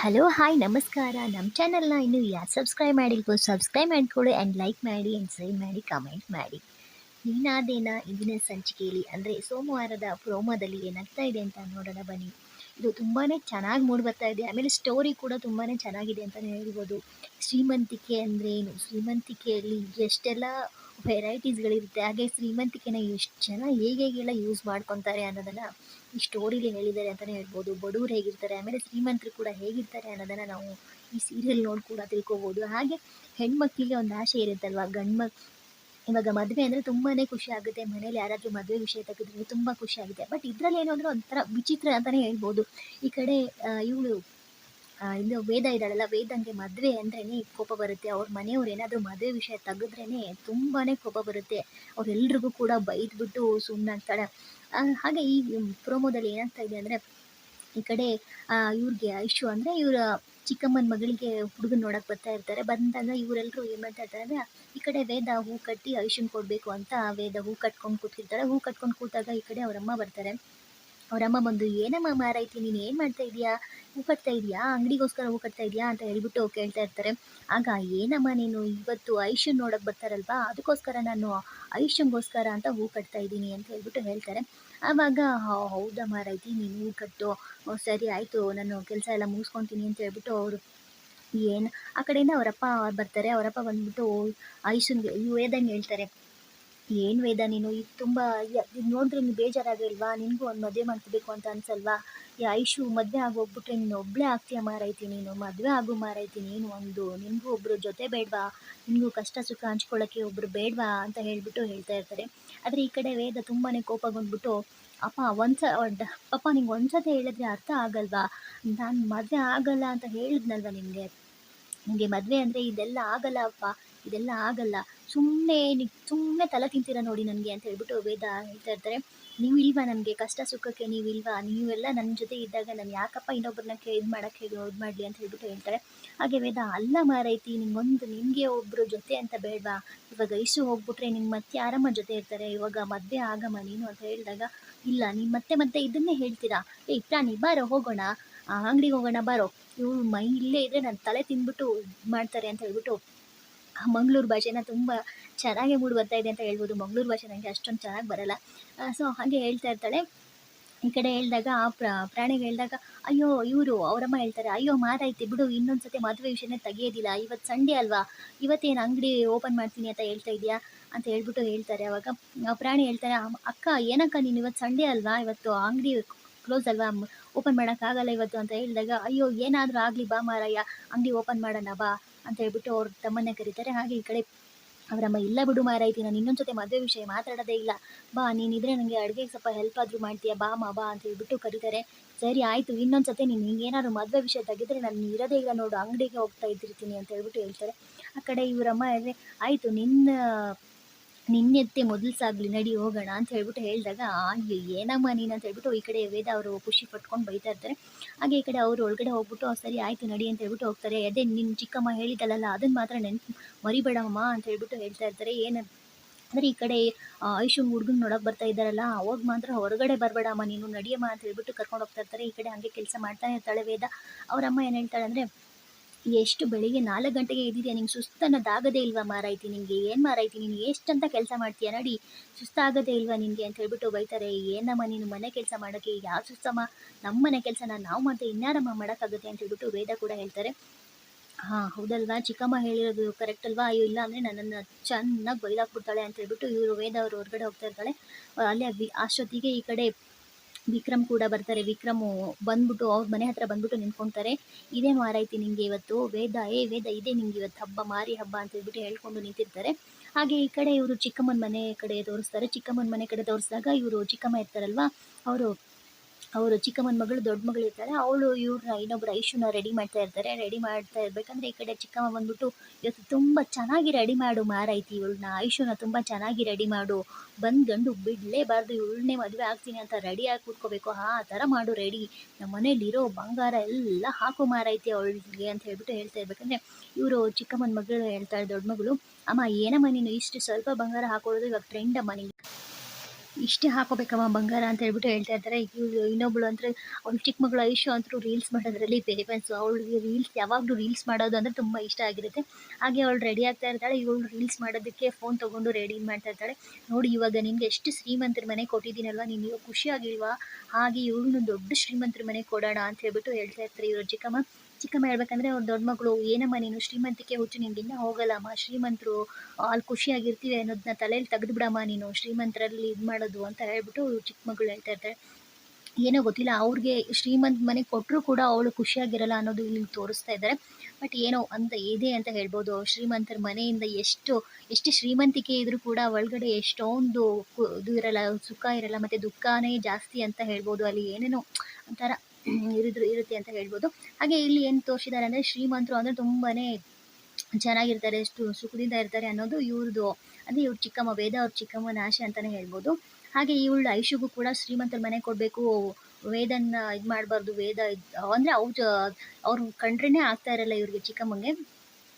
Hello, hi, ನಮಸ್ಕಾರ. ನಮ್ಮ ಚಾನಲ್ನ ಇನ್ನೂ ಯಾರು ಸಬ್ಸ್ಕ್ರೈಬ್ ಮಾಡಿಲ್ವೋ ಸಬ್ಸ್ಕ್ರೈಬ್ ಮಾಡ್ಕೊಳ್ಳಿ ಆ್ಯಂಡ್ ಲೈಕ್ ಮಾಡಿ ಆ್ಯಂಡ್ ಶೇರ್ ಮಾಡಿ ಕಮೆಂಟ್ ಮಾಡಿ. ನೀನಾದೇನ ಇಂದಿನ ಸಂಚಿಕೆಯಲ್ಲಿ ಅಂದರೆ ಸೋಮವಾರದ ಪ್ರೋಮೋದಲ್ಲಿ ಏನಾಗ್ತಾ ಇದೆ ಅಂತ ನೋಡೋಣ ಬನ್ನಿ. ಇದು ತುಂಬಾ ಚೆನ್ನಾಗಿ ಮೂಡಿ ಬರ್ತಾ ಇದೆ. ಆಮೇಲೆ ಸ್ಟೋರಿ ಕೂಡ ತುಂಬಾ ಚೆನ್ನಾಗಿದೆ ಅಂತಲೇ ಹೇಳ್ಬೋದು. ಶ್ರೀಮಂತಿಕೆ ಅಂದ್ರೆ ಏನು? ಶ್ರೀಮಂತಿಕೆಯಲ್ಲಿ ಎಷ್ಟೆಲ್ಲ ವೆರೈಟೀಸ್ಗಳಿರುತ್ತೆ ಹಾಗೆ ಶ್ರೀಮಂತಿಕೆನ ಎಷ್ಟು ಜನ ಹೇಗೆ ಹೇಗೆಲ್ಲ ಯೂಸ್ ಮಾಡ್ಕೊತಾರೆ ಅನ್ನೋದನ್ನು ಈ ಸ್ಟೋರಿಲಿ ಹೇಳಿದ್ದಾರೆ ಅಂತಲೇ ಹೇಳ್ಬೋದು. ಬಡವರು ಹೇಗಿರ್ತಾರೆ, ಆಮೇಲೆ ಶ್ರೀಮಂತರು ಕೂಡ ಹೇಗಿರ್ತಾರೆ ಅನ್ನೋದನ್ನು ನಾವು ಈ ಸೀರಿಯಲ್ ನೋಡಿ ಕೂಡ ತಿಳ್ಕೊಬೋದು. ಹಾಗೆ ಹೆಣ್ಮಕ್ಳಿಗೆ ಒಂದು ಆಸೆ ಇರುತ್ತಲ್ವ? ಗಂಡ್ಮಕ್ ಇವಾಗ ಮದುವೆ ಅಂದರೆ ತುಂಬಾ ಖುಷಿ ಆಗುತ್ತೆ, ಮನೇಲಿ ಯಾರಾದರೂ ಮದುವೆ ವಿಷಯ ತೆಗೆದ್ರೆ ತುಂಬ ಖುಷಿ ಆಗುತ್ತೆ. ಬಟ್ ಇದರಲ್ಲಿ ಏನು ಅಂದರೆ ಒಂಥರ ವಿಚಿತ್ರ ಅಂತಲೇ ಹೇಳ್ಬೋದು. ಈ ಕಡೆ ಇವಳು ಇದು ವೇದ ಇದ್ದಾಳಲ್ಲ, ವೇದಂಗೆ ಮದುವೆ ಅಂದ್ರೇ ಕೋಪ ಬರುತ್ತೆ. ಅವ್ರ ಮನೆಯವ್ರು ಏನಾದರೂ ಮದುವೆ ವಿಷಯ ತೆಗೆದ್ರೇ ತುಂಬಾ ಕೋಪ ಬರುತ್ತೆ. ಅವರೆಲ್ರಿಗೂ ಕೂಡ ಬೈದ್ಬಿಟ್ಟು ಸುಮ್ಮನಾಗ್ತಾಳೆ ಹಾಗೆ ಈ ಪ್ರೋಮೋದಲ್ಲಿ ಏನಾಗ್ತಾ ಇದೆ ಅಂದರೆ ಈ ಕಡೆ ಇವ್ರಿಗೆ ಐಶು ಅಂದರೆ ಇವರ ಚಿಕ್ಕಮ್ಮನ ಮಗಳಿಗೆ ಹುಡುಗನ ನೋಡಕ್ಕೆ ಬರ್ತಾ ಇರ್ತಾರೆ. ಬಂದಾಗ ಇವರೆಲ್ಲರೂ ಏನು ಮಾಡ್ತಾ ಇರ್ತಾರೆ ಅಂದರೆ, ಈ ಕಡೆ ವೇದ ಹೂ ಕಟ್ಟಿ ಐಶನ್ ಕೊಡಬೇಕು ಅಂತ ವೇದ ಹೂ ಕಟ್ಕೊಂಡು ಕೂತಿರ್ತಾರೆ ಹೂ ಕಟ್ಕೊಂಡು ಕೂತಾಗ ಈ ಕಡೆ ಅವರಮ್ಮ ಬರ್ತಾರೆ. ಅವರಮ್ಮ ಬಂದು, ಏನಮ್ಮ ಮಾರೈತಿ ನೀನು ಏನು ಮಾಡ್ತಾ ಇದೀಯಾ? ಹೂ ಕಟ್ತಾ ಇದೀಯಾ? ಅಂಗಡಿಗೋಸ್ಕರ ಹೂ ಕಟ್ತಾ ಇದೀಯಾ? ಅಂತ ಹೇಳ್ಬಿಟ್ಟು ಕೇಳ್ತಾ ಇರ್ತಾರೆ. ಆಗ, ಏನಮ್ಮ ನೀನು ಇವತ್ತು ಐಶನ್ ನೋಡಕ್ಕೆ ಬರ್ತಾರಲ್ವಾ? ಅದಕ್ಕೋಸ್ಕರ ನಾನು ಐಶಂಗೋಸ್ಕರ ಅಂತ ಹೂ ಕಟ್ತಾ ಇದ್ದೀನಿ ಅಂತ ಹೇಳ್ಬಿಟ್ಟು ಹೇಳ್ತಾರೆ. ಆವಾಗ ಹೌದಾ ಮಾರೈತಿ ನೀನು ಕಟ್ಟು. ಸರಿ, ಆಯಿತು, ನಾನು ಕೆಲಸ ಎಲ್ಲ ಮುಗಿಸ್ಕೊತೀನಿ ಅಂತ ಹೇಳ್ಬಿಟ್ಟು ಅವರು ಏನು, ಆ ಕಡೆಯಿಂದ ಅವರಪ್ಪ ಬರ್ತಾರೆ. ಅವರಪ್ಪ ಬಂದ್ಬಿಟ್ಟು ಆಯುಷನ್ಗೆ ವೇದಂಗೆ ಹೇಳ್ತಾರೆ. ಏನು ವೇದ ನೀನು? ಇದು ತುಂಬ ನೋಡಿದ್ರೆ ನೀನು ಬೇಜಾರಾಗಿಲ್ವಾ ನಿನಗೂ ಒಂದು ಮದುವೆ ಮಾಡ್ಕೋಬೇಕು ಅಂತ ಅನ್ಸಲ್ವಾ? ಐಶು, ಮದುವೆ ಆಗೋಗ್ಬಿಟ್ರೆ ನೀನು ಒಬ್ಬಳೇ ಆಗ್ತೀಯ ಮಾರೈತಿ ನೀನು? ಮದುವೆ ಆಗು ಮಾರೈತಿ ನೀನು ಒಂದು ನಿನಗೂ ಒಬ್ಬರು ಜೊತೆ ಬೇಡವಾ? ನಿನಗೂ ಕಷ್ಟ ಸುಖ ಹಂಚ್ಕೊಳ್ಳೋಕ್ಕೆ ಒಬ್ಬರು ಬೇಡವಾ ಅಂತ ಹೇಳ್ಬಿಟ್ಟು ಹೇಳ್ತಾ ಇರ್ತಾರೆ. ಆದರೆ ಈ ಕಡೆ ವೇದ ತುಂಬಾ ಕೋಪಗೊಂಡ್ಬಿಟ್ಟು ಅಪ್ಪ, ಒಂದ್ಸ ಪಪ್ಪ ಪಾಪ ನಿಂಗೆ ಒಂದ್ಸತಿ ಹೇಳಿದ್ರೆ ಅರ್ಥ ಆಗಲ್ವಾ? ನಾನು ಮದುವೆ ಆಗಲ್ಲ ಅಂತ ಹೇಳಿದ್ನಲ್ವ ನಿಮಗೆ ನಿಮಗೆ ಮದುವೆ ಅಂದರೆ ಇದೆಲ್ಲ ಆಗಲ್ಲ ಅಪ್ಪ, ಇದೆಲ್ಲ ಆಗಲ್ಲ. ಸುಮ್ಮನೆ ಸುಮ್ಮನೆ ತಲೆ ತಿಂತೀರ ನೋಡಿ ನನಗೆ ಅಂತ ಹೇಳ್ಬಿಟ್ಟು ವೇದ ಹೇಳ್ತಾ ಇರ್ತಾರೆ. ನೀವು ಇಲ್ವಾ ನನಗೆ? ಕಷ್ಟ ಸುಖಕ್ಕೆ ನೀವು ಇಲ್ವಾ? ನೀವೆಲ್ಲ ನನ್ನ ಜೊತೆ ಇದ್ದಾಗ ನಾನು ಯಾಕಪ್ಪ ಇನ್ನೊಬ್ಬರನ್ನ ಕೇ, ಇದು ಮಾಡೋಕ್ಕೆ ಇದು ಮಾಡಲಿ? ಅಂತ ಹೇಳ್ಬಿಟ್ಟು ಹೇಳ್ತಾರೆ. ಹಾಗೆ ವೇದ, ಅಲ್ಲ ಮಾರೈತಿ ನಿಮಗೊಂದು ನಿಮಗೆ ಒಬ್ಬರು ಜೊತೆ ಅಂತ ಬೇಡವಾ? ಇವಾಗ ಇಸು ಹೋಗ್ಬಿಟ್ರೆ ನಿಮ್ಮ ಮತ್ತೆ ಆರಾಮ ಜೊತೆ ಇರ್ತಾರೆ. ಇವಾಗ ಮದುವೆ ಆಗಮ್ಮ ನೀನು ಅಂತ ಹೇಳಿದಾಗ, ಇಲ್ಲ ನೀವು ಮತ್ತೆ ಮತ್ತೆ ಇದನ್ನೇ ಹೇಳ್ತೀರಾ? ಏಯ್ ಪ್ರಾಣಿ ಬಾರೋ, ಹೋಗೋಣ. ಆ, ಅಂಗಡಿಗೆ ಹೋಗೋಣ, ಬಾರೋ. ಇವ್ರು ಮೈ ಇಲ್ಲೇ ಇದ್ರೆ ನಾನು ತಲೆ ತಿನ್ಬಿಟ್ಟು ಮಾಡ್ತಾರೆ ಅಂತ ಹೇಳ್ಬಿಟ್ಟು ಮಂಗಳೂರು ಭಾಷೆನ ತುಂಬ ಚೆನ್ನಾಗಿ ಮೂಡ್ ಬರ್ತಾ ಇದೆ ಅಂತ ಹೇಳ್ಬೋದು. ಮಂಗಳೂರು ಭಾಷೆ ನನಗೆ ಅಷ್ಟೊಂದು ಚೆನ್ನಾಗಿ ಬರಲ್ಲ. ಸೊ ಹಾಗೆ ಹೇಳ್ತಾ ಇರ್ತಾಳೆ. ಈ ಕಡೆ ಹೇಳಿದಾಗ ಆ ಪ್ರ, ಪ್ರಾಣಿಗೆ ಹೇಳಿದಾಗ, ಅಯ್ಯೋ, ಇವರು ಅವರಮ್ಮ ಹೇಳ್ತಾರೆ. ಅಯ್ಯೋ, ಮಾತಾಯ್ತಿ, ಬಿಡು ಇನ್ನೊಂದು ಸತಿ ಮದುವೆ ವಿಷಯನೇ ತೆಗಿಯೋದಿಲ್ಲ. ಇವತ್ತು ಸಂಡೇ ಅಲ್ವಾ? ಇವತ್ತೇನು ಅಂಗಡಿ ಓಪನ್ ಮಾಡ್ತೀನಿ ಅಂತ ಹೇಳ್ತಾ ಇದೆಯಾ? ಅಂತ ಹೇಳ್ಬಿಟ್ಟು ಹೇಳ್ತಾರೆ ಅವಾಗ. ಆ ಪ್ರಾಣಿ ಹೇಳ್ತಾರೆ "ಅಮ್ಮ- ಅಕ್ಕ, ಏನಕ್ಕ ನೀನು ಇವತ್ತು ಸಂಡೇ ಅಲ್ವಾ? ಇವತ್ತು ಅಂಗಡಿ ಕ್ಲೋಸ್ ಅಲ್ವಾ? ಓಪನ್ ಮಾಡೋಕ್ಕಾಗಲ್ಲ ಇವತ್ತು. ಅಂತ ಹೇಳಿದಾಗ, ಅಯ್ಯೋ, ಏನಾದರೂ ಆಗಲಿ ಬಾ ಮಾರಯ್ಯ ಅಂಗಡಿ ಓಪನ್ ಮಾಡೋಣ ಬಾ. ಅಂತ ಹೇಳ್ಬಿಟ್ಟು ಅವ್ರ ತಮ್ಮನ್ನೇ ಕರೀತಾರೆ. ಹಾಗೆ ಈ ಕಡೆ ಅವರಮ್ಮ ಇಲ್ಲ ಬಿಡು ಮಾರಾಯ್ತಿ ನಾನು ಇನ್ನೊಂದು ಜೊತೆ ಮದುವೆ ವಿಷಯ ಮಾತಾಡೋದೇ ಇಲ್ಲ. ಬಾ ನೀನಿದ್ರೆ ನನಗೆ ಅಡುಗೆಗೆ ಸ್ವಲ್ಪ ಹೆಲ್ಪ್ ಆದರೂ ಮಾಡ್ತೀಯಾ? ಬಾ, ಮಾ, ಬಾ ಅಂತ ಹೇಳ್ಬಿಟ್ಟು ಕರೀತಾರೆ. ಸರಿ, ಆಯಿತು. ಇನ್ನೊಂದು ಸತಿ ನೀನು ಹಿಂಗೇನಾದ್ರು ಮದುವೆ ವಿಷಯ ತೆಗೆದ್ರೆ ನಾನು ಇರೋದೇ ಇಲ್ಲ ನೋಡು, ಅಂಗಡಿಗೆ ಹೋಗ್ತಾ ಇದ್ದಿರ್ತೀನಿ ಅಂತ ಹೇಳ್ಬಿಟ್ಟು ಹೇಳ್ತಾರೆ. ಆ ಕಡೆ ಇವರಮ್ಮ ಹೇಳಿದ್ರೆ ಆಯಿತು, ನಿನ್ನ ನಿನ್ನೆತ್ತೆ ಮೊದಲು ಸಾಗಲಿ ನಡಿ ಹೋಗೋಣ ಅಂತ ಹೇಳ್ಬಿಟ್ಟು ಹೇಳಿದಾಗ ಏನಮ್ಮ ನೀನು ಅಂತ ಹೇಳ್ಬಿಟ್ಟು ಈ ಕಡೆ ವೇದ ಅವರು ಖುಷಿ ಪಟ್ಕೊಂಡು ಬೈತಾ ಇರ್ತಾರೆ. ಹಾಗೆ ಈ ಕಡೆ ಅವರು ಒಳಗಡೆ ಹೋಗ್ಬಿಟ್ಟು "ಆ, ಸರಿ ಆಯಿತು ನಡಿ ಅಂತ ಹೇಳ್ಬಿಟ್ಟು ಹೋಗ್ತಾರೆ. ಅದೇ ನಿನ್ನ ಚಿಕ್ಕಮ್ಮ ಹೇಳಿದಲ್ಲ ಅದನ್ನು ಮಾತ್ರ ನೆನ್ಪು ಮರಿಬೇಡಮ್ಮ ಅಂತ ಹೇಳ್ಬಿಟ್ಟು ಹೇಳ್ತಾ ಇರ್ತಾರೆ. ಏನು ಅಂದರೆ ಈ ಕಡೆ ಆಯುಷು ಹುಡುಗನ ನೋಡೋಕೆ ಬರ್ತಾ ಇದ್ದಾರಲ್ಲ ಅವಾಗ ಮಾತ್ರ ಹೊರಗಡೆ ಬರಬೇಡಮ್ಮ ನೀನು ನಡಿಯಮ್ಮ ಅಂತ ಹೇಳ್ಬಿಟ್ಟು ಕರ್ಕೊಂಡು ಹೋಗ್ತಾ ಇರ್ತಾರೆ. ಈ ಕಡೆ ಹಾಗೆ ಕೆಲಸ ಮಾಡ್ತಾನೆ ಇರ್ತಾಳೆ ವೇದ. ಅವರಮ್ಮ ಏನು ಹೇಳ್ತಾಳೆ ಅಂದರೆ ಎಷ್ಟು ಬೆಳಿಗ್ಗೆ ನಾಲ್ಕು ಗಂಟೆಗೆ ಎದ್ದಿದ್ಯಾ? ನಿಂಗೆ ಸುಸ್ತನ್ನೋದಾಗದೇ ಇಲ್ವಾ ಮಾರಾಯ್ತಿ? ನಿಂಗೆ ಏನು ಮಾರಾಯ್ತಿ? ನೀನು ಎಷ್ಟಂತ ಕೆಲಸ ಮಾಡ್ತೀಯಾ? ನಡಿ, ಸುಸ್ತಾಗದೇ ಇಲ್ವಾ ನಿನಗೆ ಅಂತ ಹೇಳ್ಬಿಟ್ಟು ಬೈತಾರೆ. ಏನಮ್ಮ ನೀನು ಮನೆ ಕೆಲಸ ಮಾಡೋಕ್ಕೆ ಯಾವ ಸುಸ್ತಮ್ಮ? ನಮ್ಮ ಮನೆ ಕೆಲಸನ ನಾವು ಮತ್ತೆ ಇನ್ಯಾರಮ್ಮ ಮಾಡೋಕ್ಕಾಗುತ್ತೆ ಅಂತ ಹೇಳ್ಬಿಟ್ಟು ವೇದ ಕೂಡ ಹೇಳ್ತಾರೆ. ಹಾಂ, ಹೌದಲ್ವಾ? ಚಿಕ್ಕಮ್ಮ ಹೇಳಿರೋದು ಕರೆಕ್ಟ್ ಅಲ್ವಾ? ಅಯ್ಯೋ, ಇಲ್ಲ ಅಂದರೆ ನನ್ನನ್ನು ಚೆನ್ನಾಗಿ ಬೈದಾಕ್ಬಿಡ್ತಾಳೆ ಅಂತ ಹೇಳ್ಬಿಟ್ಟು ಇವರು ವೇದ ಅವರು ಹೊರಗಡೆ ಹೋಗ್ತಾ ಇರ್ತಾಳೆ. ಅಲ್ಲೇ ಅಷ್ಟೊತ್ತಿಗೆ ಈ ಕಡೆ ವಿಕ್ರಮ್ ಕೂಡ ಬರ್ತಾರೆ. ವಿಕ್ರಮು ಬಂದ್ಬಿಟ್ಟು ಅವ್ರ ಮನೆ ಹತ್ರ ಬಂದ್ಬಿಟ್ಟು ನಿಂತ್ಕೊತಾರೆ. ಇದೇ ಮಾರಾಯ್ತಿ ನಿಂಗೆ ಇವತ್ತು. ವೇದ, ಏ ವೇದ, ಇದೇ ನಿಂಗೆ ಇವತ್ತು ಹಬ್ಬ, ಮಾರಿ ಹಬ್ಬ ಅಂತ ಹೇಳ್ಬಿಟ್ಟು ಹೇಳ್ಕೊಂಡು ನಿಂತಿರ್ತಾರೆ. ಹಾಗೆ ಈ ಕಡೆ ಇವರು ಚಿಕ್ಕಮ್ಮನ ಮನೆ ಕಡೆ ತೋರಿಸ್ತಾರೆ. ಚಿಕ್ಕಮ್ಮನ ಮನೆ ಕಡೆ ತೋರಿಸಿದಾಗ ಇವರು ಚಿಕ್ಕಮ್ಮ ಇರ್ತಾರಲ್ವ, ಅವರು ಅವರು ಚಿಕ್ಕಮ್ಮನ ಮಗಳು, ದೊಡ್ಡ ಮಗಳು ಇರ್ತಾರೆ. ಅವಳು ಇವ್ರನ್ನ ಇನ್ನೊಬ್ರು ಐಶುನ ರೆಡಿ ಮಾಡ್ತಾ ಇರ್ತಾರೆ. ರೆಡಿ ಮಾಡ್ತಾ ಇರ್ಬೇಕಂದ್ರೆ ಈ ಕಡೆ ಚಿಕ್ಕಮ್ಮ ಬಂದ್ಬಿಟ್ಟು ಇವತ್ತು ತುಂಬ ಚೆನ್ನಾಗಿ ರೆಡಿ ಮಾಡು ಮಾರೈತಿ. ಇವಳನ್ನ ಐಶುನ ತುಂಬ ಚೆನ್ನಾಗಿ ರೆಡಿ ಮಾಡು. ಬಂದು ಗಂಡು ಬಿಡಲೇಬಾರ್ದು. ಇವಳನ್ನೇ ಮದುವೆ ಆಗ್ತೀನಿ ಅಂತ ರೆಡಿಯಾಗಿ ಕೂತ್ಕೋಬೇಕು. ಆ ಥರ ಮಾಡು ರೆಡಿ ನಮ್ಮ ಮನೇಲಿರೋ ಬಂಗಾರ ಎಲ್ಲ ಹಾಕು ಮಾರೈತಿ ಅವಳಿಗೆ ಅಂತ ಹೇಳ್ಬಿಟ್ಟು ಹೇಳ್ತಾ ಇರ್ಬೇಕಂದ್ರೆ ಇವರು ಚಿಕ್ಕಮ್ಮನ ಮಗಳು ಹೇಳ್ತಾಳೆ, ದೊಡ್ಡ ಮಗಳು. ಅಮ್ಮ, ಏನಮ್ಮ ನೀನು ಇಷ್ಟು ಸ್ವಲ್ಪ ಬಂಗಾರ ಹಾಕೊಳ್ಳೋದು ಇವಾಗ ಟ್ರೆಂಡ್ ಅಮ್ಮ ನಿಂಗೆ. ಇಷ್ಟೇ ಹಾಕೋಬೇಕಮ್ಮ ಬಂಗಾರ ಅಂತ ಹೇಳ್ಬಿಟ್ಟು ಹೇಳ್ತಾ ಇವ್ಳು ಇನ್ನೊಬ್ಳು ಅಂದ್ರೆ ಅವ್ಳು ಚಿಕ್ಕ ಮಗಳು ಐಶು ಅಂತೂ ರೀಲ್ಸ್ ಮಾಡೋದ್ರಲ್ಲಿ ಫೇಮಸ್ ಅವಳಿಗೆ ರೀಲ್ಸ್ ಯಾವಾಗಲೂ ರೀಲ್ಸ್ ಮಾಡೋದು ಅಂದ್ರೆ ತುಂಬ ಇಷ್ಟ ಆಗಿರುತ್ತೆ. ಹಾಗೆ ಅವಳು ರೆಡಿ ಆಗ್ತಾ ಇರ್ತಾಳೆ. ಇವಳು ರೀಲ್ಸ್ ಮಾಡೋದಕ್ಕೆ ಫೋನ್ ತಗೊಂಡು ರೆಡಿ ಮಾಡ್ತಾ ಇರ್ತಾಳೆ. ನೋಡಿ ಇವಾಗ ನಿಮ್ಗೆ ಎಷ್ಟು ಶ್ರೀಮಂತರ ಮನೆ ಕೊಟ್ಟಿದ್ದೀನಲ್ವಾ? ನೀನು ಇವಾಗ ಖುಷಿಯಾಗಿಲ್ವಾ? ಹಾಗೆ ಇವಳು ದೊಡ್ಡ ಶ್ರೀಮಂತರ ಮನೆ ಕೊಡೋಣ ಅಂತ ಹೇಳ್ಬಿಟ್ಟು ಹೇಳ್ತಾ ಇರ್ತಾರೆ ಇವರು ಚಿಕ್ಕಮ್ಮ ಚಿಕ್ಕಮ್ಮ ಹೇಳ್ಬೇಕಂದ್ರೆ ಅವ್ರ ದೊಡ್ಡ ಮಗಳು ಏನಮ್ಮ ನೀನು? ಶ್ರೀಮಂತಿಕೆ ಹುಚ್ಚು ನಿನ್ಗಿನ್ನ ಹೋಗಲ್ಲಮ್ಮ. ಶ್ರೀಮಂತರು ಅಲ್ಲಿ ಖುಷಿಯಾಗಿರ್ತೀವಿ ಅನ್ನೋದನ್ನ ತಲೆಯಲ್ಲಿ ತೆಗೆದುಬಿಡಮ್ಮ ನೀನು. ಶ್ರೀಮಂತರಲ್ಲಿ ಇದು ಮಾಡೋದು ಅಂತ ಹೇಳ್ಬಿಟ್ಟು ಚಿಕ್ಕ ಮಗಳು ಹೇಳ್ತಾ ಇರ್ತಾರೆ. ಏನೋ ಗೊತ್ತಿಲ್ಲ, ಅವ್ರಿಗೆ ಶ್ರೀಮಂತ ಮನೆ ಕೊಟ್ಟರು ಕೂಡ ಅವಳು ಖುಷಿಯಾಗಿರಲ್ಲ ಅನ್ನೋದು ಇಲ್ಲಿ ತೋರಿಸ್ತಾ ಇದ್ದಾರೆ. ಬಟ್ ಏನೋ ಅಂತ ಇದೆ ಅಂತ ಹೇಳ್ಬೋದು. ಶ್ರೀಮಂತರ ಮನೆಯಿಂದ ಎಷ್ಟು ಎಷ್ಟು ಶ್ರೀಮಂತಿಕೆ ಇದ್ರೂ ಕೂಡ ಒಳಗಡೆ ಎಷ್ಟೊಂದು ಇದು ಇರಲ್ಲ, ಸುಖ ಇರಲ್ಲ, ಮತ್ತು ದುಃಖನೇ ಜಾಸ್ತಿ ಅಂತ ಹೇಳ್ಬೋದು. ಅಲ್ಲಿ ಏನೇನೋ ಒಂಥರ ಇರಿದ್ರು ಇರುತ್ತೆ ಅಂತ ಹೇಳ್ಬೋದು. ಹಾಗೆ ಇಲ್ಲಿ ಏನು ತೋರಿಸಿದ್ದಾರೆ ಅಂದರೆ ಶ್ರೀಮಂತರು ಅಂದರೆ ತುಂಬಾ ಚೆನ್ನಾಗಿರ್ತಾರೆ, ಎಷ್ಟು ಸುಖದಿಂದ ಇರ್ತಾರೆ ಅನ್ನೋದು ಇವ್ರದ್ದು ಅಂದರೆ ಇವ್ರ ಚಿಕ್ಕಮ್ಮ, ವೇದ ಅವ್ರ ಚಿಕ್ಕಮ್ಮನ ಆಶೆ ಅಂತಲೇ ಹೇಳ್ಬೋದು. ಹಾಗೆ ಇವಳು ಐಶುಗೂ ಕೂಡ ಶ್ರೀಮಂತರ ಮನೆ ಕೊಡಬೇಕು. ವೇದನ್ನ ಇದು ಮಾಡಬಾರ್ದು, ವೇದ ಅಂದರೆ ಅವ್ರ ಅವ್ರು ಕಂಡ್ರೇ ಆಗ್ತಾ ಇರಲ್ಲ ಇವ್ರಿಗೆ ಚಿಕ್ಕಮ್ಮಂಗೆ.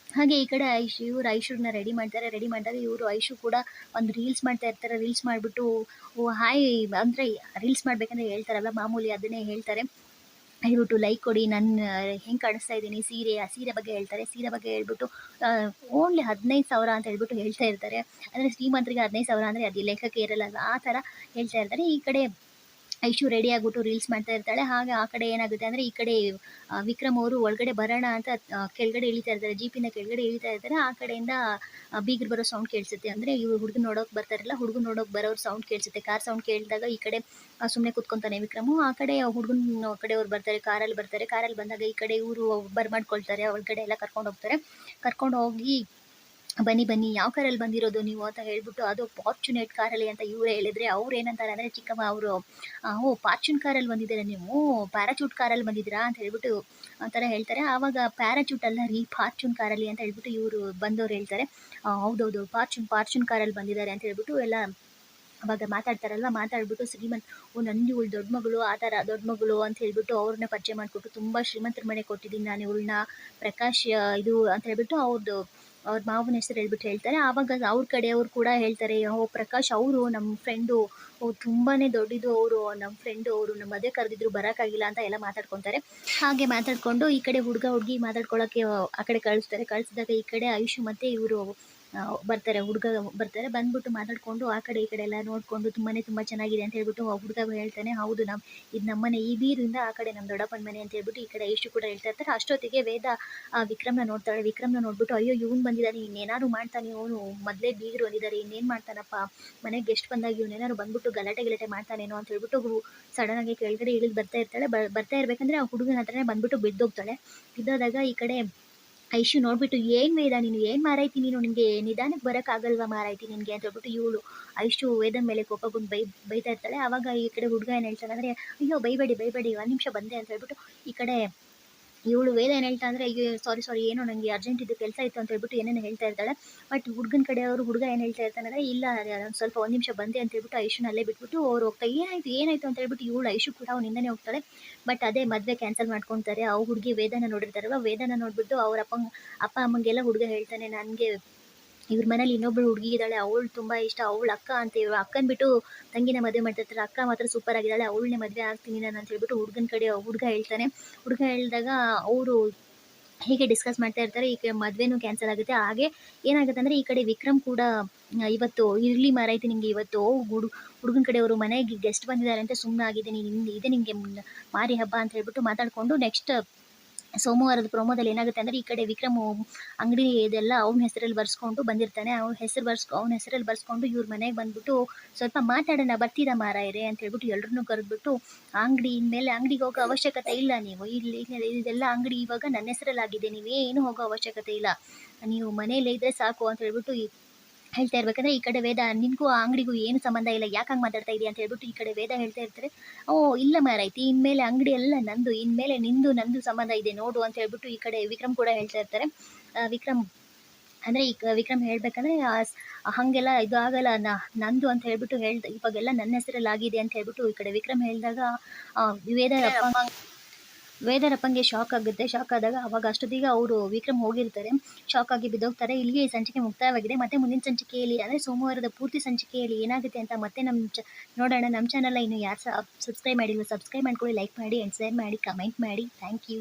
ಹಾಗೆ ಈ ಕಡೆ ಐಶ್, ಇವ್ರು ಐಶೂರ್ನ ರೆಡಿ ಮಾಡ್ತಾರೆ. ರೆಡಿ ಮಾಡಿದಾಗ ಇವರು ಐಶು ಕೂಡ ಒಂದು ರೀಲ್ಸ್ ಮಾಡ್ತಾ ಇರ್ತಾರೆ. ರೀಲ್ಸ್ ಮಾಡಿಬಿಟ್ಟು ಹಾಯ್, ಅಂದರೆ ರೀಲ್ಸ್ ಮಾಡ್ಬೇಕಂದ್ರೆ ಹೇಳ್ತಾರಲ್ಲ, ಮಾಮೂಲಿ ಅದನ್ನೇ ಹೇಳ್ತಾರೆ. ಹೇಳ್ಬಿಟ್ಟು ಲೈಕ್ ಕೊಡಿ, ನಾನು ಹೆಂಗೆ ಕಾಣಿಸ್ತಾ ಇದ್ದೀನಿ, ಸೀರೆ, ಆ ಸೀರೆ ಬಗ್ಗೆ ಹೇಳ್ತಾರೆ. ಸೀರೆ ಬಗ್ಗೆ ಹೇಳ್ಬಿಟ್ಟು ಓನ್ಲಿ ಹದಿನೈದು ಸಾವಿರ ಅಂತ ಹೇಳ್ಬಿಟ್ಟು ಹೇಳ್ತಾ ಇರ್ತಾರೆ. ಅಂದರೆ ಶ್ರೀಮಂತರಿಗೆ ಹದಿನೈದು ಸಾವಿರ ಅಂದರೆ ಅದು ಲೆಕ್ಕಕ್ಕೆ ಇರಲ್ಲ, ಆ ಥರ ಹೇಳ್ತಾ ಇರ್ತಾರೆ. ಈ ಕಡೆ ಐಶು ರೆಡಿ ಆಗ್ಬಿಟ್ಟು ರೀಲ್ಸ್ ಮಾಡ್ತಾ ಇರ್ತಾಳೆ. ಹಾಗೆ ಆ ಕಡೆ ಏನಾಗುತ್ತೆ ಅಂದರೆ ಈ ಕಡೆ ವಿಕ್ರಮ್ ಅವರು ಒಳಗಡೆ ಬರೋಣ ಅಂತ ಕೆಳಗಡೆ ಇಳಿತಾ ಇರ್ತಾರೆ. ಜೀಪಿನ ಕೆಳಗಡೆ ಇಳಿತಾ ಇರ್ತಾರೆ. ಆ ಕಡೆಯಿಂದ ಬೀಗರು ಬರೋ ಸೌಂಡ್ ಕೇಳಿಸುತ್ತೆ. ಅಂದರೆ ಇವ್ರು ಹುಡುಗನ ನೋಡೋಕೆ ಬರ್ತಾರಲ್ಲ ಹುಡುಗ ನೋಡೋಕೆ ಬರೋರು ಸೌಂಡ್ ಕೇಳಿಸುತ್ತೆ. ಕಾರ್ ಸೌಂಡ್ ಕೇಳಿದಾಗ ಈ ಕಡೆ ಸುಮ್ಮನೆ ಕೂತ್ಕೊಂತಾನೆ ವಿಕ್ರಮು. ಆ ಕಡೆ ಹುಡುಗನ ಕಡೆಯವ್ರು ಬರ್ತಾರೆ ಕಾರಲ್ಲಿ ಬರ್ತಾರೆ. ಕಾರಲ್ಲಿ ಬಂದಾಗ ಈ ಕಡೆ ಇವರು ಬರ್ಮಾಡ್ಕೊಳ್ತಾರೆ ಒಳಗಡೆ ಎಲ್ಲ ಕರ್ಕೊಂಡು ಹೋಗ್ತಾರೆ. ಕರ್ಕೊಂಡು ಹೋಗಿ ಬನ್ನಿ ಬನ್ನಿ, ಯಾವ ಕಾರಲ್ಲಿ ಬಂದಿರೋದು ನೀವು ಅಂತ ಹೇಳ್ಬಿಟ್ಟು ಅದು ಫಾರ್ಚುನೇಟ್ ಕಾರಲ್ಲಿ ಅಂತ ಇವರೇ ಹೇಳಿದ್ರೆ ಅವ್ರು ಏನಂತಾರೆ ಅಂದರೆ, ಚಿಕ್ಕಮ್ಮ ಅವರು ಓ ಫಾರ್ಚುನ್ ಕಾರಲ್ಲಿ ಬಂದಿದ್ದೀರಾ ನೀವು? ಪ್ಯಾರಾಚೂಟ್ ಕಾರಲ್ಲಿ ಬಂದಿದ್ದೀರಾ? ಅಂತ ಹೇಳ್ಬಿಟ್ಟು ಒಂಥರ ಹೇಳ್ತಾರೆ. ಆವಾಗ ಪ್ಯಾರಾಚೂಟ್ ಅಲ್ಲ ರೀ ಫಾರ್ಚೂನ್ ಕಾರಲ್ಲಿ ಅಂತ ಹೇಳ್ಬಿಟ್ಟು ಇವರು ಬಂದವ್ರು ಹೇಳ್ತಾರೆ. ಹೌದು ಹೌದೌದು ಫಾರ್ಚುನ್ ಫಾರ್ಚೂನ್ ಕಾರಲ್ಲಿ ಬಂದಿದ್ದಾರೆ ಅಂತ ಹೇಳ್ಬಿಟ್ಟು ಎಲ್ಲ ಅವಾಗ ಮಾತಾಡ್ತಾರಲ್ವ? ಮಾತಾಡ್ಬಿಟ್ಟು ಶ್ರೀಮಂತ್ ಓ ನಂದಿ ಇವಳು ದೊಡ್ಡ ಮಗಳು, ಆ ಥರ ದೊಡ್ಡ ಮಗಳು ಅಂತ ಹೇಳ್ಬಿಟ್ಟು ಅವ್ರನ್ನ ಪರಿಚಯ ಮಾಡಿಕೊಟ್ಟು ತುಂಬ ಶ್ರೀಮಂತರ ಮನೆ ಕೊಟ್ಟಿದ್ದೀನಿ ನಾನು ಇವಳನ್ನ ಪ್ರಕಾಶ್ ಇದು ಅಂತ ಹೇಳ್ಬಿಟ್ಟು ಅವ್ರದ್ದು ಅವ್ರ ಮಾವನ ಹೆಸರು ಹೇಳ್ಬಿಟ್ಟು ಹೇಳ್ತಾರೆ. ಆವಾಗ ಅವ್ರ ಕಡೆಯವ್ರು ಕೂಡ ಹೇಳ್ತಾರೆ ಓ ಪ್ರಕಾಶ್ ಅವರು ನಮ್ಮ ಫ್ರೆಂಡು ತುಂಬಾ ದೊಡ್ಡದು ಅವರು ನಮ್ಮ ಫ್ರೆಂಡು ಅವರು ನಮ್ಮ ಮದುವೆ ಕರೆದಿದ್ರು ಬರೋಕ್ಕಾಗಿಲ್ಲ ಅಂತ ಎಲ್ಲ ಮಾತಾಡ್ಕೊತಾರೆ. ಹಾಗೆ ಮಾತಾಡ್ಕೊಂಡು ಈ ಕಡೆ ಹುಡುಗ ಹುಡುಗಿ ಮಾತಾಡ್ಕೊಳ್ಳೋಕ್ಕೆ ಆ ಕಡೆ ಕಳಿಸ್ತಾರೆ. ಕಳಿಸಿದಾಗ ಈ ಕಡೆ ಐಶು ಮತ್ತು ಇವರು ಬರ್ತಾರೆ, ಹುಡುಗ ಬರ್ತಾರೆ, ಬಂದ್ಬಿಟ್ಟು ಮಾತಾಡ್ಕೊಂಡು ಆ ಕಡೆ ಈ ಕಡೆ ಎಲ್ಲ ನೋಡಿಕೊಂಡು ತುಂಬಾನೇ ತುಂಬ ಚೆನ್ನಾಗಿದೆ ಅಂತ ಹೇಳ್ಬಿಟ್ಟು ಆ ಹುಡುಗ ಹೇಳ್ತಾನೆ, ಹೌದು ನಮ್ಮ ಇದು ನಮ್ಮನೆ ಈ ಬೀರಿಂದ ಆ ಕಡೆ ನಮ್ಮ ದೊಡ್ಡಪ್ಪನ ಮನೆ ಅಂತ ಹೇಳ್ಬಿಟ್ಟು ಈ ಕಡೆ ಇಷ್ಟು ಕೂಡ ಹೇಳ್ತಾ ಇರ್ತಾರೆ. ಅಷ್ಟೊತ್ತಿಗೆ ವೇದ ವಿಕ್ರಮ್ನ ನೋಡ್ತಾಳೆ. ವಿಕ್ರಮ್ನ ನೋಡ್ಬಿಟ್ಟು, ಅಯ್ಯೋ, ಇವನು ಬಂದಿದ್ದಾನೆ, ಇನ್ನೇನಾದ್ರು ಮಾಡ್ತಾನೆ ಇವನು? ಮೊದಲೇ ಬೀಗರು ಬಂದಿದ್ದಾರೆ, ಇನ್ನೇನು ಮಾಡ್ತಾನಪ್ಪ? ಮನೆಗೆ ಗೆಸ್ಟ್ ಬಂದಾಗ ಇವನೇನಾದ್ರು ಬಂದ್ಬಿಟ್ಟು ಗಲಾಟೆ ಗಿಲಾಟೆ ಮಾಡ್ತಾನೇನೋ ಅಂತ ಹೇಳ್ಬಿಟ್ಟು ಸಡನ್ ಆಗಿ ಕೆಳಗಡೆ ಇಳಿದು ಬರ್ತಾ ಇರ್ತಾಳೆ. ಬರ್ತಾ ಇರ್ಬೇಕಂದ್ರೆ ಆ ಹುಡುಗನ ಹತ್ರನೇ ಬಂದ್ಬಿಟ್ಟು ಬಿದ್ದೋಗ್ತಾಳೆ. ಬಿದ್ದೋದಾಗ ಈ ಕಡೆ ಐಶು ನೋಡ್ಬಿಟ್ಟು, ಏನ್ ವೇದ, ನೀನು ಏನ್ ಮಾರಾಯ್ತಿ? ನೀನು ನಿನ್ಗೆ ನಿಧಾನಕ್ಕೆ ಬರೋಕ್ಕಾಗಲ್ವಾ ಮಾರಾಯ್ತಿ ನಿನ್ಗೆ? ಅಂತ ಹೇಳ್ಬಿಟ್ಟು ಇವಳು, ಐಶು ವೇದ ಮೇಲೆ ಕೋಪಗೊಂಡು ಬೈ, ಬೈತಾ ಇರ್ತಾಳೆ. ಆವಾಗ ಈ ಕಡೆ ಹುಡುಗ ಏನು ಹೇಳ್ತಾನೆ ಅಂದ್ರೆ, ಅಯ್ಯೋ, ಬೈಬೇಡಿ ಬೈಬೇಡಿ, ಒಂದು ನಿಮಿಷ ಬಂದೆ ಅಂತ ಹೇಳ್ಬಿಟ್ಟು ಈ ಕಡೆ ಇವಳು ವೇದ ಏನು ಹೇಳ್ತಾ ಅಂದರೆ, ಅಯ್ಯೋ ಸಾರಿ ಸಾರಿ ಏನೋ ನನಗೆ ಅರ್ಜೆಂಟ್ ಇದು ಕೆಲಸ ಇತ್ತು ಅಂತ ಹೇಳ್ಬಿಟ್ಟು ಏನೇನು ಹೇಳ್ತಾ ಇರ್ತಾಳೆ. ಬಟ್ ಹುಡುಗನ ಕಡೆಯವರು ಹುಡುಗ ಏನು ಹೇಳ್ತಾ ಇರ್ತಾನೆ ಇಲ್ಲ ಒಂದ್ ಸ್ವಲ್ಪ ಒಂದು ನಿಮಿಷ ಬಂದೆ ಅಂತ ಹೇಳ್ಬಿಟ್ಟು ಐಶುನ ಅಲ್ಲೇ ಬಿಟ್ಬಿಟ್ಟು ಅವ್ರು ಹೋಗ್ತಾ, ಏನಾಯ್ತು ಏನಾಯ್ತು ಅಂತ ಹೇಳ್ಬಿಟ್ಟು ಇವಳು ಐಶು ಕೂಡ ಅವ್ನಿಂದನೇ ಹೋಗ್ತಾಳೆ. ಬಟ್ ಅದೇ ಮದುವೆ ಕ್ಯಾನ್ಸಲ್ ಮಾಡ್ಕೊತಾರೆ. ಆ ಹುಡುಗಿ ವೇದನ ನೋಡಿರ್ತಾರಲ್ವ, ವೇದನ ನೋಡ್ಬಿಟ್ಟು ಅವ್ರ ಅಪ್ಪ ಅಪ್ಪ ಅಮ್ಮಂಗೆಲ್ಲ ಹುಡುಗ ಹೇಳ್ತಾನೆ, ನನಗೆ ಇವ್ರ ಮನೇಲಿ ಇನ್ನೊಬ್ಳು ಹುಡುಗಿ ಇದ್ದಾಳೆ, ಅವಳು ತುಂಬ ಇಷ್ಟ, ಅವಳು ಅಕ್ಕ ಅಂತ ಇವ್ರು ಅಕ್ಕನ ಬಿಟ್ಟು ತಂಗಿನ ಮದುವೆ ಮಾಡ್ತಿರ್ತಾರೆ ಅಕ್ಕ ಮಾತ್ರ ಸೂಪರ್ ಆಗಿದ್ದಾಳೆ, ಅವಳನ್ನೇ ಮದುವೆ ಆಗ್ತೀನಿ ನಾನು ಅಂತ ಹೇಳ್ಬಿಟ್ಟು ಹುಡುಗನ ಕಡೆ, ಹುಡುಗ ಹೇಳ್ತಾನೆ. ಹುಡುಗ ಹೇಳಿದಾಗ ಅವರು ಹೀಗೆ ಡಿಸ್ಕಸ್ ಮಾಡ್ತಾ ಇರ್ತಾರೆ ಈಗ ಮದುವೆನೂ ಕ್ಯಾನ್ಸಲ್ ಆಗುತ್ತೆ. ಹಾಗೆ ಏನಾಗುತ್ತೆ ಅಂದರೆ ಈ ಕಡೆ ವಿಕ್ರಮ್ ಕೂಡ ಇವತ್ತು ಇರಲಿ ಮಾರಾಯ್ತು ನಿಂಗೆ ಇವತ್ತು. ಹುಡು, ಹುಡುಗನ ಕಡೆಯವರು ಮನೆಗೆ ಗೆಸ್ಟ್ ಬಂದಿದ್ದಾರೆ ಅಂತ ಸುಮ್ಮನೆ ಆಗಿದ್ದೀನಿ ಇದೆ ನಿಮಗೆ ಮಾರಿ ಹಬ್ಬ ಅಂತ ಹೇಳ್ಬಿಟ್ಟು ಮಾತಾಡಿಕೊಂಡು ನೆಕ್ಸ್ಟ್ ಸೋಮವಾರದ ಪ್ರೋಮೋದಲ್ಲಿ ಏನಾಗುತ್ತೆ ಅಂದರೆ ಈ ಕಡೆ ವಿಕ್ರಮ್ ಅಂಗಡಿ ಇದೆಲ್ಲ ಅವನ ಹೆಸರಲ್ಲಿ ಬರ್ಸ್ಕೊಂಡು ಬಂದಿರ್ತಾನೆ. ಅವ್ನ ಹೆಸರು ಬರ್ಸ್ ಅವನ ಹೆಸರಲ್ಲಿ ಬರ್ಸ್ಕೊಂಡು ಇವ್ರ ಮನೆಗೆ ಬಂದ್ಬಿಟ್ಟು ಸ್ವಲ್ಪ ಮಾತಾಡೋಣ, ಬರ್ತೀರಾ ಮಾರಾಯರೆ ಅಂತ ಹೇಳ್ಬಿಟ್ಟು ಎಲ್ರನ್ನೂ ಕರೆದ್ಬಿಟ್ಟು ಅಂಗಡಿ ಇನ್ಮೇಲೆ ಅಂಗಡಿಗೆ ಹೋಗೋ ಅವಶ್ಯಕತೆ ಇಲ್ಲ ನೀವು. ಇಲ್ಲಿ ಇದೆಲ್ಲ ಅಂಗಡಿ ಇವಾಗ ನನ್ನ ಹೆಸರಲ್ಲಾಗಿದೆ, ನೀವೇನು ಹೋಗೋ ಅವಶ್ಯಕತೆ ಇಲ್ಲ. ನೀವು ಮನೆಯಲ್ಲೇ ಇದ್ರೆ ಸಾಕು ಅಂತ ಹೇಳ್ಬಿಟ್ಟು ಹೇಳ್ತಾ ಇರ್ಬೇಕಂದ್ರೆ ಈ ಕಡೆ ವೇದ ನಿನ್ಗೂ ಆ ಅಂಗಡಿಗೂ ಏನು ಸಂಬಂಧ ಇಲ್ಲ ಯಾಕೆ ಹಂಗೆ ಮಾತಾಡ್ತಾ ಇದೀಯ ಅಂತ ಹೇಳ್ಬಿಟ್ಟು ಈ ಕಡೆ ವೇದ ಹೇಳ್ತಾ ಇರ್ತಾರೆ. ಓ ಇಲ್ಲ ಮಾರಾಯ್ತಿ ಇನ್ಮೇಲೆ ಅಂಗಡಿ ಎಲ್ಲ ನಂದು ಇನ್ಮೇಲೆ ನಿಂದು ನಂದು ಸಂಬಂಧ ಇದೆ ನೋಡು ಅಂತ ಹೇಳ್ಬಿಟ್ಟು ಈ ಕಡೆ ವಿಕ್ರಮ್ ಕೂಡ ಹೇಳ್ತಾ ಇರ್ತಾರೆ. ವಿಕ್ರಮ್ ಅಂದರೆ ಈ ವಿಕ್ರಮ್ ಹೇಳ್ಬೇಕಂದ್ರೆ ಹಂಗೆಲ್ಲ ಇದು ಆಗಲ್ಲ ನ- ನಂದು ಅಂತ ಹೇಳ್ಬಿಟ್ಟು ಹೇಳ್ದ ಇವಾಗೆಲ್ಲ ನನ್ನ ಹೆಸರಲ್ಲಿ ಆಗಿದೆ ಅಂತ ಹೇಳ್ಬಿಟ್ಟು ಈ ಕಡೆ ವಿಕ್ರಮ್ ಹೇಳಿದಾಗ ವೇದ ವೇದರಪ್ಪಂಗೆ ಶಾಕ್ ಆಗುತ್ತೆ. ಶಾಕ್ ಆದಾಗ ಅವಾಗ ಅಷ್ಟೊತ್ತಿಗೆ ಅವರು ವಿಕ್ರಮ್ ಹೋಗಿರ್ತಾರೆ. ಶಾಕ್ ಆಗಿ ಬಿದ್ದೋಗ್ತಾರೆ. ಇಲ್ಲಿಗೆ ಈ ಸಂಚಿಕೆ ಮುಕ್ತಾಯವಾಗಿದೆ. ಮತ್ತೆ ಮುಂದಿನ ಸಂಚಿಕೆಯಲ್ಲಿ ಅಂದರೆ ಸೋಮವಾರದ ಪೂರ್ತಿ ಸಂಚಿಕೆಯಲ್ಲಿ ಏನಾಗುತ್ತೆ ಅಂತ ಮತ್ತೆ ನಮ್ಮ ಚ ನೋಡೋಣ. ನಮ್ಮ ಚಾನಲ್ ಇನ್ನು ಯಾರು ಸಬ್ಸ್ಕ್ರೈಬ್ ಮಾಡಿಲ್ಲ ಸಬ್ಸ್ಕ್ರೈಬ್ ಮಾಡ್ಕೊಳ್ಳಿ ಲೈಕ್ ಮಾಡಿ ಆ್ಯಂಡ್ ಶೇರ್ ಮಾಡಿ ಕಮೆಂಟ್ ಮಾಡಿ. Thank you